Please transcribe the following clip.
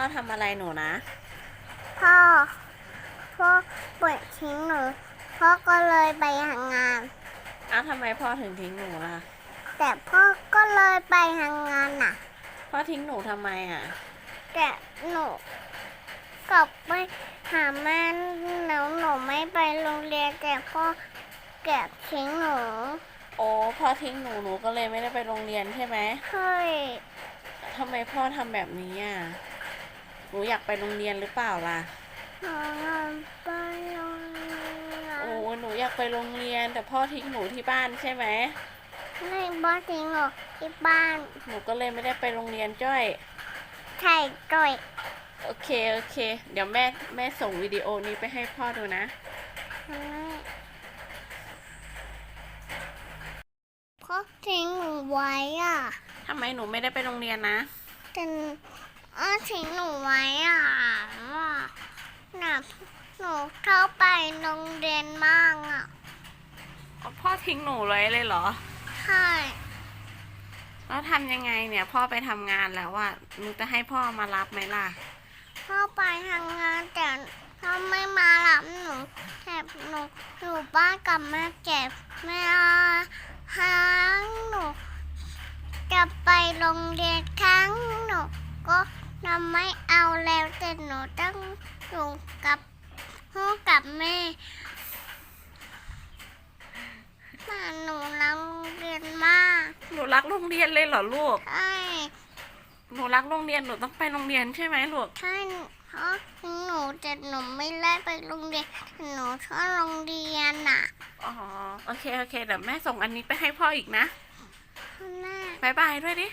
พ่อทำอะไรหนูนะ พ่อ พ่อเปิดทิ้งหนู พ่อก็เลยไปทำงานอ้าวทำไมพ่อถึงทิ้งหนูล่ะ แต่พ่อก็เลยไปทำงานน่ะ พ่อทิ้งหนูทำไมอะ แต่หนูกลับไปหาแม่แล้วหนูไม่ไปโรงเรียนแต่พ่อแกบทิ้งหนูโอ้พ่อทิ้งหนูหนูก็เลยไม่ได้ไปโรงเรียนใช่ไหมเฮ้ยทำไมพ่อทำแบบนี้อะ หนูอยากไปโรงเรียนหรือเปล่าล่ะหนูอยากไปโรงเรียนโอ้หนูอยากไปโรงเรียน แต่พ่อทิ้งหนูที่บ้านใช่ไหมไม่พ่อทิ้งหนูที่บ้าน หนูก็เลยไม่ได้ไปโรงเรียนจ้อยไข่ก่อยโอเค โอเค เดี๋ยวแม่แม่ส่งวิดีโอนี้ไปให้พ่อดูนะ พ่อทิ้งหนูไว้อะทำไมหนูไม่ได้ไปโรงเรียนนะแต่ อ้อทิ้งหนูไว้อะว่าน่ะหนูเข้าไปโรงเรียนมากอะพ่อทิ้งหนูไว้เลยเหรอ ใช่ แล้วทำยังไงเนี่ย พ่อไปทำงานแล้วอะหนูจะให้พ่อมารับไหมล่ะ พ่อไปทำงานแต่พ่อไม่มารับหนูแต่หนูอยู่บ้านกับแม่เก็บแม่หางหนูจะไปโรงเรียนครั้งหนูก็ นำไม่เอาแล้วแต่หนูต้องอยู่กับพ่อกับแม่แต่หนูรักโรงเรียนมากหนูรักโรงเรียนเลยเหรอลูก ใช่หนูรักโรงเรียนหนูต้องไปโรงเรียนใช่ไหมลูก ใช่เพราะหนูแต่หนูไม่ได้ไปโรงเรียนหนูชอบโรงเรียนน่ะ อ๋อโอเคโอเคเดี๋ยวแม่ส่งอันนี้ไปให้พ่ออีกนะแม่บายบายด้วยดิบ